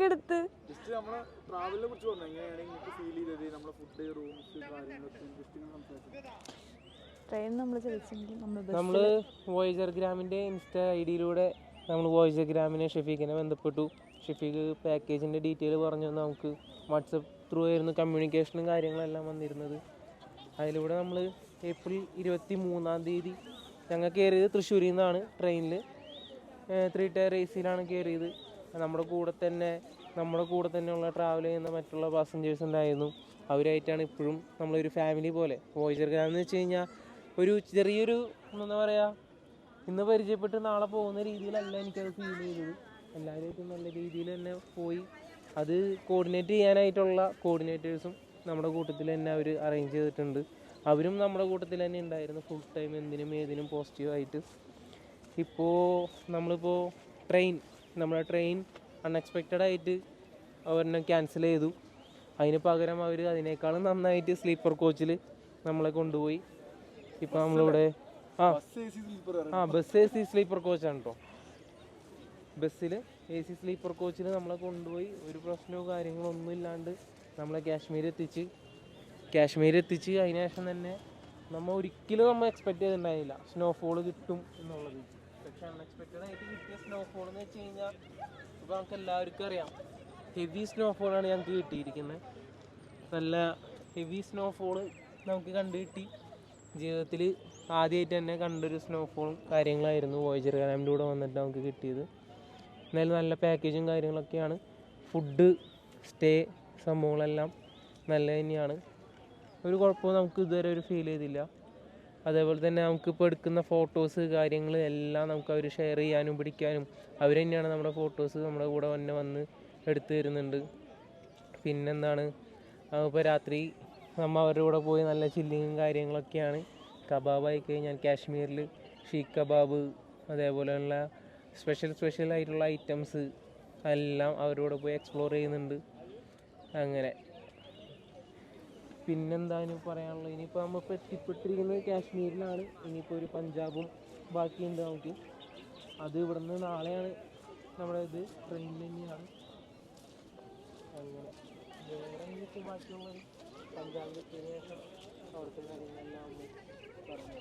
ഒക്കെ എടുത്ത് ജസ്റ്റ് നമ്മളെ ട്രാവലിനെ കുറിച്ച് പറഞ്ഞു? എങ്ങനെയാണ് നിങ്ങൾക്ക് ഫീൽ ചെയ്തത്? നമ്മളെ ഫുഡ് റൂംസ് കാര്യങ്ങളൊക്കെ? ജസ്റ്റ് സംസാരിച്ചു. ട്രെയിൻ നമ്മൾ ചലിച്ചെങ്കിൽ നമ്മൾ നമ്മൾ വോയിജർ ഗ്രാമിന്റെ ഇൻസ്റ്റ ഐ ഡിയിലൂടെ നമ്മൾ വോയിജർ ഗ്രാമിനെ ഷെഫീഖിനെ ബന്ധപ്പെട്ടു. ഷെഫീഖ് പാക്കേജിന്റെ ഡീറ്റെയിൽ പറഞ്ഞു തന്നു നമുക്ക്. വാട്സപ്പ് ത്രൂ ആയിരുന്നു കമ്മ്യൂണിക്കേഷനും കാര്യങ്ങളെല്ലാം വന്നിരുന്നത്. അതിലൂടെ നമ്മൾ ഏപ്രിൽ ഇരുപത്തി മൂന്നാം തീയതി ഞങ്ങൾ കയറിയത് തൃശ്ശൂരിൽ നിന്നാണ് ട്രെയിനിൽ ത്രീ ടയർ എ സിയിലാണ് കയറിയത് നമ്മുടെ കൂടെ തന്നെ നമ്മുടെ കൂടെ തന്നെയുള്ള ട്രാവൽ ചെയ്യുന്ന മറ്റുള്ള പാസഞ്ചേഴ്സ് ഉണ്ടായിരുന്നു. അവരായിട്ടാണ് ഇപ്പോഴും നമ്മളൊരു ഫാമിലി പോലെ. വോയിജർ ഗ്രാം എന്ന് വെച്ച് കഴിഞ്ഞാൽ ഒരു ചെറിയൊരു എന്താ പറയുക ഇന്ന് പരിചയപ്പെട്ട് നാളെ പോകുന്ന രീതിയിലല്ല എനിക്കത് ഫീൽ ചെയ്തത്. എല്ലാവരുമായിട്ടും നല്ല രീതിയിൽ തന്നെ പോയി. അത് കോർഡിനേറ്റ് ചെയ്യാനായിട്ടുള്ള കോർഡിനേറ്റേഴ്സും നമ്മുടെ കൂട്ടത്തിൽ തന്നെ അവർ അറേഞ്ച് ചെയ്തിട്ടുണ്ട്. അവരും നമ്മുടെ കൂട്ടത്തിൽ തന്നെ ഉണ്ടായിരുന്നു. ഫുൾ ടൈം എന്തിനും ഏതിനും പോസിറ്റീവായിട്ട് ഇപ്പോൾ നമ്മളിപ്പോൾ ട്രെയിൻ നമ്മുടെ ട്രെയിൻ അൺഎക്സ്പെക്റ്റഡ് ആയിട്ട് അവരെന്നെ ക്യാൻസൽ ചെയ്തു. അതിന് പകരം അവർ അതിനേക്കാളും നന്നായിട്ട് സ്ലീപ്പർ കോച്ചിൽ നമ്മളെ കൊണ്ടുപോയി. ഇപ്പം നമ്മളിവിടെ ആ. ആ ബസ് എ സി സ്ലീപ്പർ കോച്ചാണ് കേട്ടോ ബസ്സിൽ എ സി സ്ലീപ്പർ കോച്ചിൽ നമ്മളെ കൊണ്ടുപോയി. ഒരു പ്രശ്നവും കാര്യങ്ങളൊന്നും ഇല്ലാണ്ട് നമ്മളെ കാശ്മീർ എത്തിച്ച്. കാശ്മീർ എത്തിച്ച് അതിനുശേഷം തന്നെ നമ്മൾ ഒരിക്കലും നമ്മൾ എക്സ്പെക്ട് ചെയ്തിട്ടുണ്ടായില്ല സ്നോഫോൾ കിട്ടും എന്നുള്ളത്. പക്ഷെ അൺഎക്സ്പെക്റ്റഡ് ആയിട്ട് കിട്ടിയ സ്നോഫോൾ എന്ന് വെച്ച് കഴിഞ്ഞാൽ ഇപ്പോൾ നമുക്ക് എല്ലാവർക്കും അറിയാം. ഹെവി സ്നോഫോളാണ് ഞങ്ങൾക്ക് കിട്ടിയിരിക്കുന്നത്. നല്ല ഹെവി സ്നോഫോൾ നമുക്ക് കണ്ടു കിട്ടി. ജീവിതത്തിൽ ആദ്യമായിട്ട് തന്നെ കണ്ടൊരു സ്നോഫോളും കാര്യങ്ങളായിരുന്നു വോയിജർ ഗ്രാമിന്റെ കൂടെ വന്നിട്ട് നമുക്ക് കിട്ടിയത്. എന്നാലും നല്ല പാക്കേജും കാര്യങ്ങളൊക്കെയാണ്. ഫുഡ് സ്റ്റേ സംഭവങ്ങളെല്ലാം നല്ല തന്നെയാണ്. ഒരു കുഴപ്പവും നമുക്ക് ഇതുവരെ ഒരു ഫീൽ ചെയ്തില്ല. അതേപോലെ തന്നെ നമുക്കിപ്പോൾ എടുക്കുന്ന ഫോട്ടോസ് കാര്യങ്ങൾ എല്ലാം നമുക്ക് അവർ ഷെയർ ചെയ്യാനും പിടിക്കാനും അവർ തന്നെയാണ് നമ്മുടെ ഫോട്ടോസ് നമ്മുടെ കൂടെ തന്നെ വന്ന് എടുത്തു തരുന്നുണ്ട്. പിന്നെന്താണ്? ഇപ്പോൾ രാത്രി നമ്മ അവരുടെ കൂടെ പോയി നല്ല ചില്ലിങ്ങും കാര്യങ്ങളൊക്കെയാണ്. കബാബ് ആയി കഴിഞ്ഞാൽ കാശ്മീരിൽ ഷീഖ് കബാബ് അതേപോലെയുള്ള സ്പെഷ്യൽ സ്പെഷ്യൽ ആയിട്ടുള്ള ഐറ്റംസ് എല്ലാം അവരോട് പോയി എക്സ്പ്ലോർ ചെയ്യുന്നുണ്ട്. അങ്ങനെ. പിന്നെന്താ ഇനി പറയാനുള്ളത്? ഇനിയിപ്പോൾ നമ്മളിപ്പോൾ എത്തിപ്പെട്ടിരിക്കുന്നത് കാശ്മീരിലാണ്. ഇനിയിപ്പോൾ ഒരു പഞ്ചാബും ബാക്കിയുണ്ട് നമുക്ക്. അത് ഇവിടുന്ന് നാളെയാണ് നമ്മുടെ ഇത് ട്രെയിൻ തന്നെയാണ്. അങ്ങനെ വേറെ എന്തൊക്കെ ബാക്കിയുള്ളത്? പഞ്ചാബിൽ എത്തിയതിനു ശേഷം അവിടുത്തെ കാര്യങ്ങളെല്ലാം പറഞ്ഞു